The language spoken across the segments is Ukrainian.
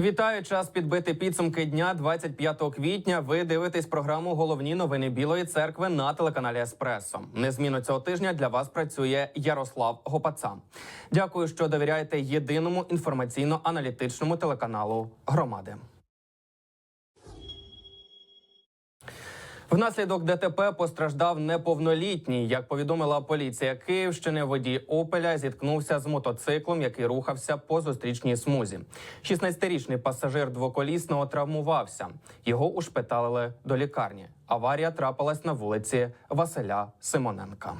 Вітаю! Час підбити підсумки дня 25 квітня. Ви дивитесь програму Головні новини Білої церкви на телеканалі Еспресо. Незмінно цього тижня для вас працює Ярослав Гопаца. Дякую, що довіряєте єдиному інформаційно-аналітичному телеканалу громади. Внаслідок ДТП постраждав неповнолітній. Як повідомила поліція Київщини, водій Опеля зіткнувся з мотоциклом, який рухався по зустрічній смузі. 16-річний пасажир двоколісного травмувався. Його ушпиталили до лікарні. Аварія трапилась на вулиці Василя Симоненка.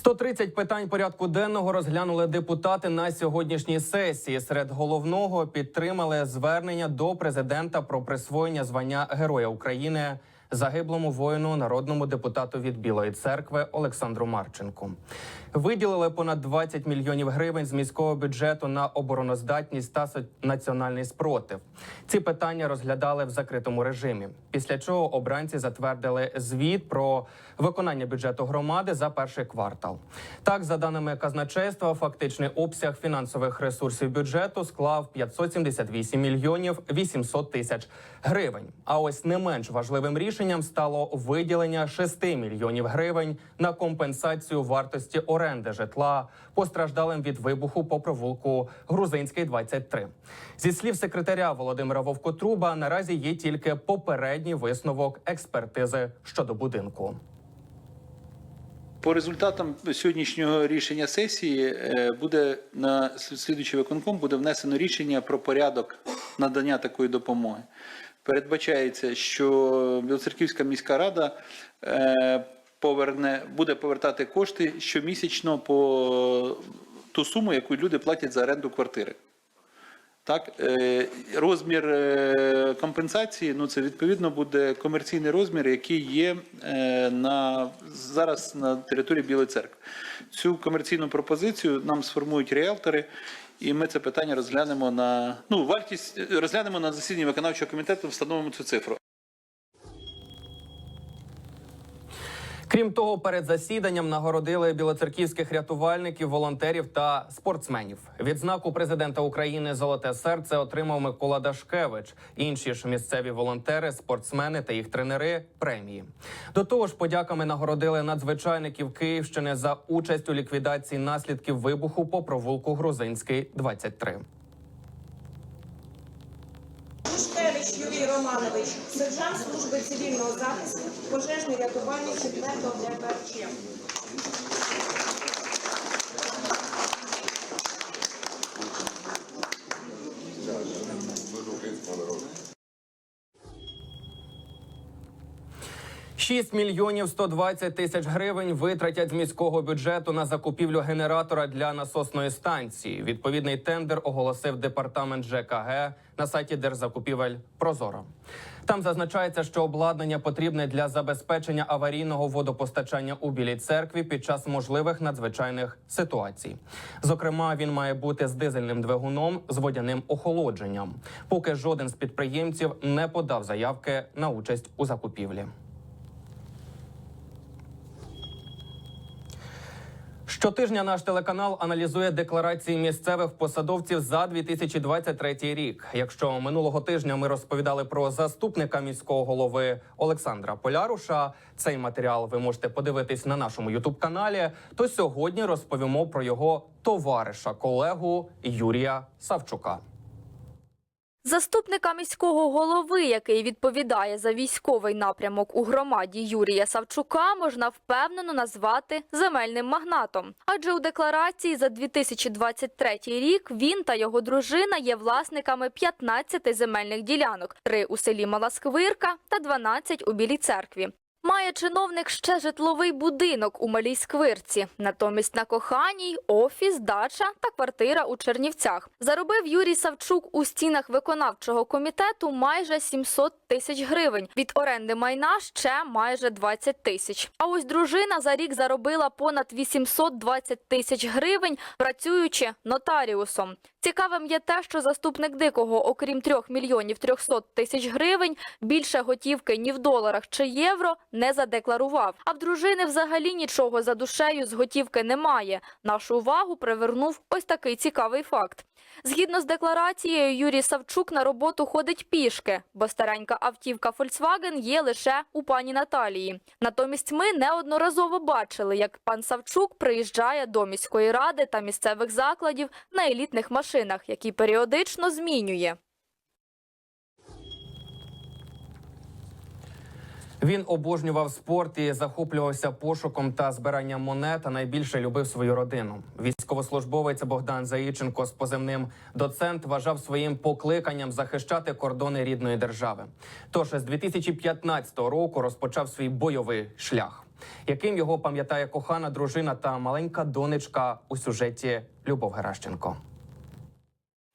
130 питань порядку денного розглянули депутати на сьогоднішній сесії. Серед головного підтримали звернення до президента про присвоєння звання Героя України загиблому воїну, народному депутату від Білої церкви Олександру Марченку. Виділили понад 20 мільйонів гривень з міського бюджету на обороноздатність та національний спротив. Ці питання розглядали в закритому режимі. Після чого обранці затвердили звіт про виконання бюджету громади за перший квартал. Так, за даними казначейства, фактичний обсяг фінансових ресурсів бюджету склав 578 мільйонів 800 тисяч гривень. А ось не менш важливим рішенням стало виділення 6 мільйонів гривень на компенсацію вартості оренди житла постраждалим від вибуху по провулку Грузинський 23. Зі слів секретаря Володимира Вовкотруба, наразі є тільки попередній висновок експертизи щодо будинку. По результатам сьогоднішнього рішення сесії е, буде на слідуючий виконком буде внесено рішення про порядок надання такої допомоги. Передбачається, що Білоцерківська міська рада е, поверне, буде повертати кошти щомісячно по ту суму, яку люди платять за оренду квартири. Так, е, розмір е, компенсації, ну це відповідно буде комерційний розмір, який є на зараз на території Білої церкви. Цю комерційну пропозицію нам сформують ріелтори, і ми це питання розглянемо на ну вартість розглянемо на засіданні виконавчого комітету, встановимо цю цифру. Крім того, перед засіданням нагородили білоцерківських рятувальників, волонтерів та спортсменів. Відзнаку президента України Золоте серце отримав Микола Дашкевич. Інші ж місцеві волонтери, спортсмени та їх тренери премії. До того ж, подяками нагородили надзвичайників Київщини за участь у ліквідації наслідків вибуху по провулку Грузинський 23. Іванович, сержант служби цивільного захисту, пожежне рятування 4 ДПЧ. 6 мільйонів 120 тисяч гривень витратять з міського бюджету на закупівлю генератора для насосної станції. Відповідний тендер оголосив департамент ЖКГ на сайті держзакупівель Прозоро. Там зазначається, що обладнання потрібне для забезпечення аварійного водопостачання у білій церкві під час можливих надзвичайних ситуацій. Зокрема, він має бути з дизельним двигуном з водяним охолодженням, поки жоден з підприємців не подав заявки на участь у закупівлі. Щотижня наш телеканал аналізує декларації місцевих посадовців за 2023 рік. Якщо минулого тижня ми розповідали про заступника міського голови Олександра Поляруша, цей матеріал ви можете подивитись на нашому ютуб каналі. То сьогодні розповімо про його товариша, колегу Юрія Савчука. Заступника міського голови, який відповідає за військовий напрямок у громаді Юрія Савчука, можна впевнено назвати земельним магнатом. Адже у декларації за 2023 рік він та його дружина є власниками 15 земельних ділянок: 3 у селі Маласквирка та 12 у Білій церкві. Має чиновник ще житловий будинок у Малій Сквирці. Натомість на коханій офіс, дача та квартира у Чернівцях. Заробив Юрій Савчук у стінах виконавчого комітету майже 700 тисяч гривень. Від оренди майна ще майже 20 тисяч. А ось дружина за рік заробила понад 820 тисяч гривень, працюючи нотаріусом. Цікавим є те, що заступник дикого, окрім 3 мільйонів 300 тисяч гривень, більше готівки ні в доларах чи євро не задекларував. А в дружини взагалі нічого за душею з готівки немає. Нашу увагу привернув ось такий цікавий факт. Згідно з декларацією, Юрій Савчук на роботу ходить пішки, бо старенька автівка Volkswagen є лише у пані Наталії. Натомість ми неодноразово бачили, як пан Савчук приїжджає до міської ради та місцевих закладів на елітних машинах, які періодично змінює. Він обожнював спорт і захоплювався пошуком та збиранням монет. А найбільше любив свою родину. Військовослужбовець Богдан Заїченко з позивним доцент вважав своїм покликанням захищати кордони рідної держави. Тож з 2015 року розпочав свій бойовий шлях, яким його пам'ятає кохана дружина та маленька донечка у сюжеті Любов Геращенко.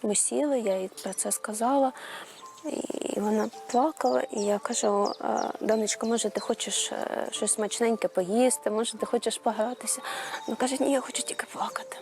Ми сіли, я їй про це сказала, і вона плакала. І я кажу: «Е, донечко, може, ти хочеш е, щось смачненьке поїсти, може, ти хочеш погратися. Вона каже, ні, я хочу тільки плакати.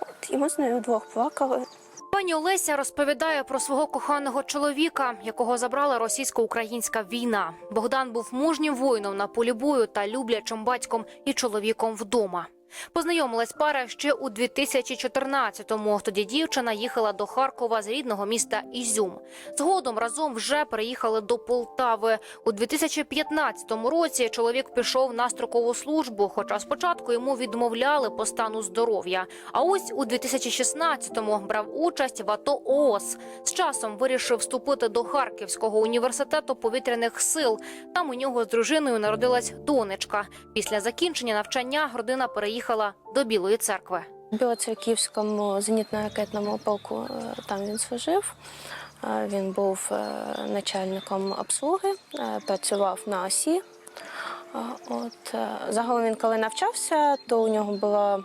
От, і ми з нею вдвох плакали. Пані Олеся розповідає про свого коханого чоловіка, якого забрала російсько-українська війна. Богдан був мужнім воїном на полі бою та люблячим батьком і чоловіком вдома. Познайомилась пара ще у 2014-му. Тоді дівчина їхала до Харкова з рідного міста Ізюм. Згодом разом вже переїхали до Полтави. У 2015 році чоловік пішов на строкову службу, хоча спочатку йому відмовляли по стану здоров'я. А ось у 2016-му брав участь в АТО ООС. З часом вирішив вступити до Харківського університету повітряних сил. Там у нього з дружиною народилась донечка. Після закінчення навчання родина переїхала до Білої церкви. Білоцерківському зенітно-ракетному полку е, там він служив. Е, Він був е, начальником обслуги, працював на осі. От загалом він коли навчався, то у нього була.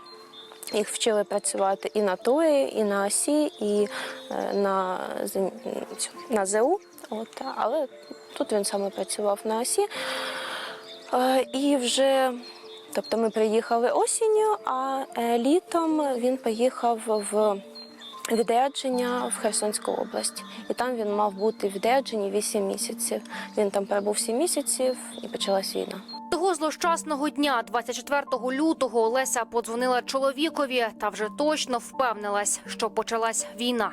Їх вчили працювати і на ТОї, і на осі, і на, на ЗУ. От, але тут він саме працював на осі. І вже Тобто ми приїхали осінню, а е, літом він поїхав в відрядження в Херсонську область. І там він мав бути в відрядженні 8 місяців. Він там перебув 7 місяців і почалась війна. Того злощасного дня, 24 лютого, Олеся подзвонила чоловікові та вже точно впевнилась, що почалась війна.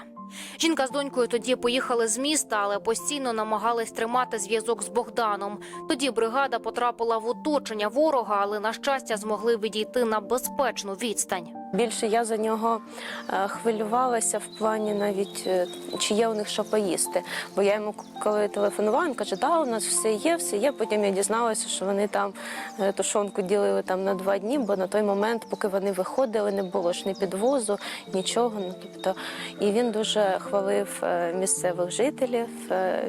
Жінка з донькою тоді поїхали з міста, але постійно намагались тримати зв'язок з Богданом. Тоді бригада потрапила в оточення ворога, але на щастя змогли відійти на безпечну відстань. Більше я за нього е, хвилювалася в плані навіть е, чи є у них що поїсти. Бо я йому коли телефонувала, він каже, да, у нас все є, все є. Потім я дізналася, що вони там е, тушонку ділили там на два дні, бо на той момент, поки вони виходили, не було ж ні підвозу, нічого. Ну тобто, і він дуже хвалив місцевих жителів.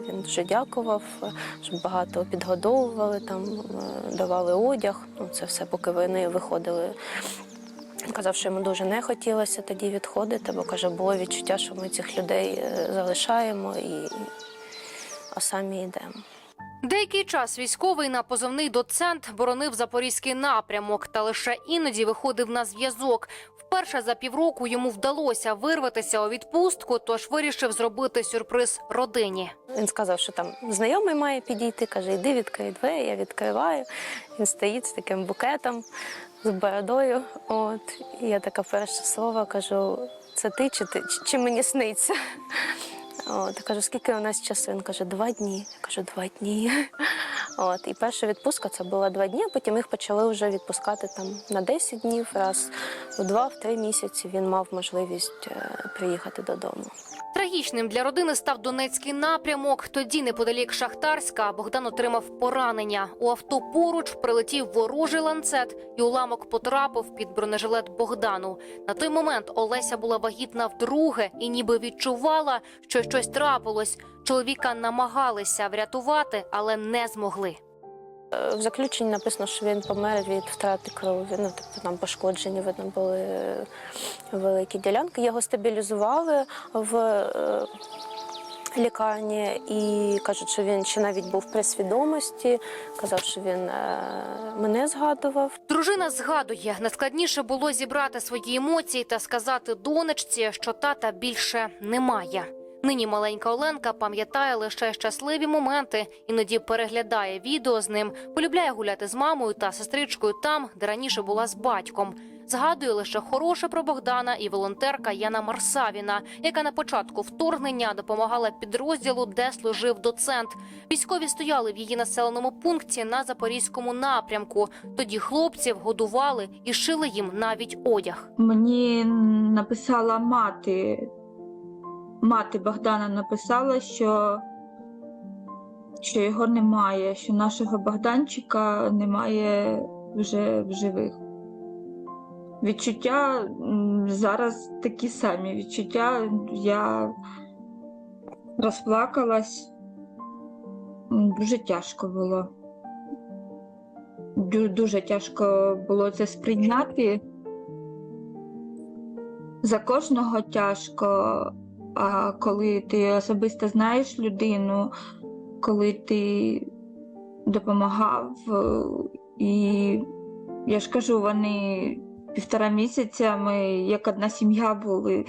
Він дуже дякував, що багато підгодовували там, давали одяг. Ну це все, поки вони виходили Казав, що йому дуже не хотілося тоді відходити, бо каже, було відчуття, що ми цих людей е, залишаємо і а самі йдемо. Деякий час військовий на позовний доцент боронив запорізький напрямок та лише іноді виходив на зв'язок. Вперше за півроку йому вдалося вирватися у відпустку, тож вирішив зробити сюрприз родині. Він сказав, що там знайомий має підійти. каже, йди відкрий двері, я відкриваю. Він стоїть з таким букетом, з бородою. От я така перше слово кажу: це ти чи ти чи, мені сниться? От, кажу, скільки у нас часу? Він каже, два дні. Я кажу, два дні. От, і перша відпустка це була два дні, а потім їх почали вже відпускати там на 10 днів, раз у два-в три місяці він мав можливість е, приїхати додому. Трагічним для родини став Донецький напрямок. Тоді, неподалік Шахтарська, Богдан отримав поранення. У авто поруч прилетів ворожий ланцет, і уламок потрапив під бронежилет Богдану. На той момент Олеся була вагітна вдруге і ніби відчувала, що щось трапилось. Чоловіка намагалися врятувати, але не змогли. Е, В заключенні написано, що він помер від втрати крові. Ну, тобто там пошкоджені, видно, були е, великі ділянки. Його стабілізували в е, лікарні і кажуть, що він ще навіть був при свідомості. Казав, що він мене згадував. Дружина згадує, найскладніше було зібрати свої емоції та сказати донечці, що тата більше немає. Нині маленька Оленка пам'ятає лише щасливі моменти, іноді переглядає відео з ним, полюбляє гуляти з мамою та сестричкою там, де раніше була з батьком. Згадує лише хороше про Богдана і волонтерка Яна Марсавіна, яка на початку вторгнення допомагала підрозділу, де служив доцент. Військові стояли в її населеному пункті на запорізькому напрямку. Тоді хлопців годували і шили їм навіть одяг. Мені написала мати. Мати Богдана написала, що, що його немає, що нашого Богданчика немає вже в живих. Відчуття зараз такі самі відчуття. Я розплакалась. Дуже тяжко було. Дуже тяжко було це сприйняти. За кожного тяжко, а коли ти особисто знаєш людину, коли ти допомагав, е, і я ж кажу, вони півтора місяця ми як одна сім'я були.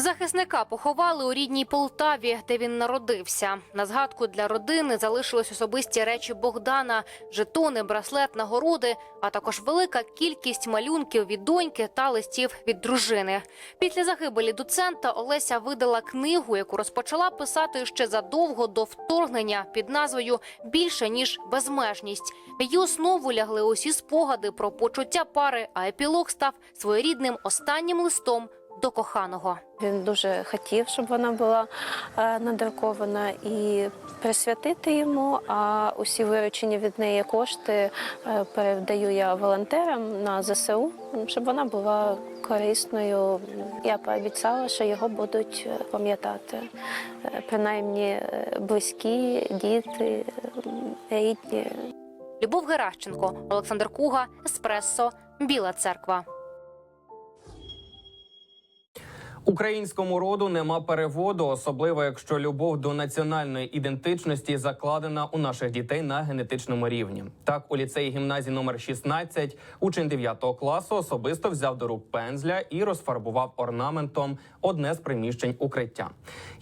Захисника поховали у рідній Полтаві, де він народився. На згадку для родини залишились особисті речі Богдана, жетони, браслет, нагороди, а також велика кількість малюнків від доньки та листів від дружини. Після загибелі доцента Олеся видала книгу, яку розпочала писати ще задовго до вторгнення під назвою Більше ніж безмежність. В її основу лягли усі спогади про почуття пари, а епілог став своєрідним останнім листом до коханого. Він дуже хотів, щоб вона була е, надрукована і присвятити йому. А усі виручені від неї кошти е, передаю я волонтерам на ЗСУ, щоб вона була корисною. Я пообіцяла, що його будуть е, пам'ятати. Принаймні близькі, діти, рідні. Любов Геращенко, Олександр Куга, Еспресо, Біла Церква. Українському роду нема переводу, особливо якщо любов до національної ідентичності закладена у наших дітей на генетичному рівні. Так, у ліцеї гімназії номер 16 учень 9 класу особисто взяв до рук пензля і розфарбував орнаментом одне з приміщень укриття.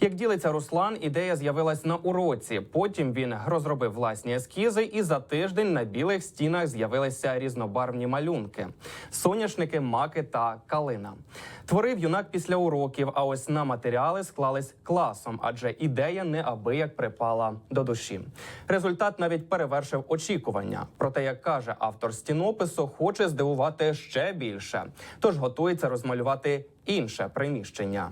Як ділиться Руслан, ідея з'явилась на уроці. Потім він розробив власні ескізи, і за тиждень на білих стінах з'явилися різнобарвні малюнки: соняшники, маки та калина. Творив юнак після уроків, а ось на матеріали склались класом, адже ідея неабияк припала до душі. Результат навіть перевершив очікування. Проте, як каже автор стінопису, хоче здивувати ще більше, тож готується розмалювати інше приміщення.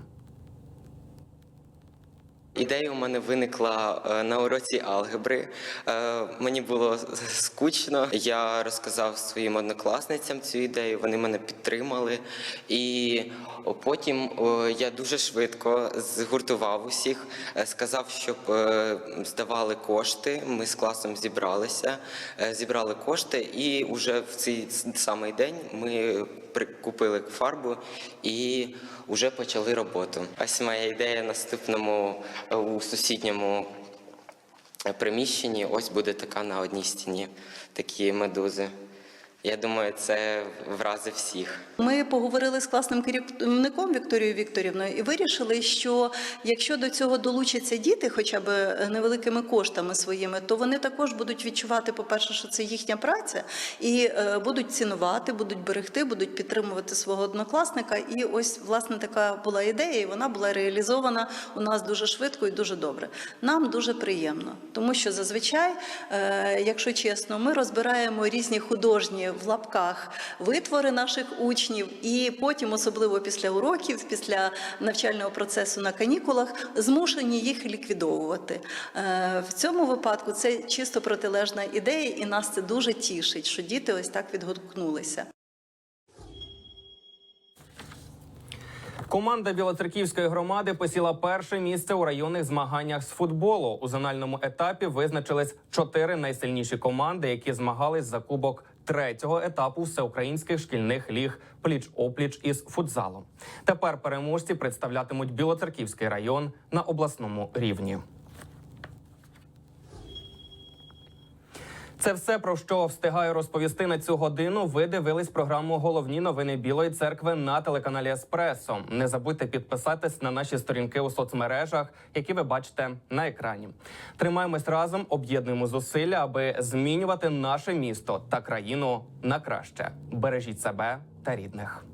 Ідея у мене виникла е, на уроці алгебри. Е, Мені було скучно. Я розказав своїм однокласницям цю ідею. Вони мене підтримали. І потім я дуже швидко згуртував усіх, е, сказав, щоб здавали кошти. Ми з класом зібралися, зібрали кошти, і вже в цей самий день ми прикупили фарбу і вже почали роботу. Ось моя ідея наступному е, у сусідньому е, приміщенні. Ось буде така на одній стіні, такі медузи. Я думаю, це вразить всіх. Ми поговорили з класним керівником Вікторією Вікторівною і вирішили, що якщо до цього долучаться діти, хоча б невеликими коштами своїми, то вони також будуть відчувати, по-перше, що це їхня праця, і е, будуть цінувати, будуть берегти, будуть підтримувати свого однокласника. І ось власне така була ідея, і вона була реалізована у нас дуже швидко і дуже добре. Нам дуже приємно, тому що зазвичай, е, якщо чесно, ми розбираємо різні художні в лапках витвори наших учнів, і потім, особливо після уроків, після навчального процесу на канікулах, змушені їх ліквідовувати. Е, В цьому випадку це чисто протилежна ідея, і нас це дуже тішить, що діти ось так відгукнулися. Команда Білоцерківської громади посіла перше місце у районних змаганнях з футболу. У зональному етапі визначились чотири найсильніші команди, які змагались за кубок третього етапу всеукраїнських шкільних ліг пліч-опліч із футзалом. Тепер переможці представлятимуть Білоцерківський район на обласному рівні. Це все про що встигаю розповісти на цю годину. Ви дивились програму Головні новини Білої церкви на телеканалі Еспресо. Не забудьте підписатись на наші сторінки у соцмережах, які ви бачите на екрані. Тримаємось разом, об'єднуємо зусилля, аби змінювати наше місто та країну на краще. Бережіть себе та рідних.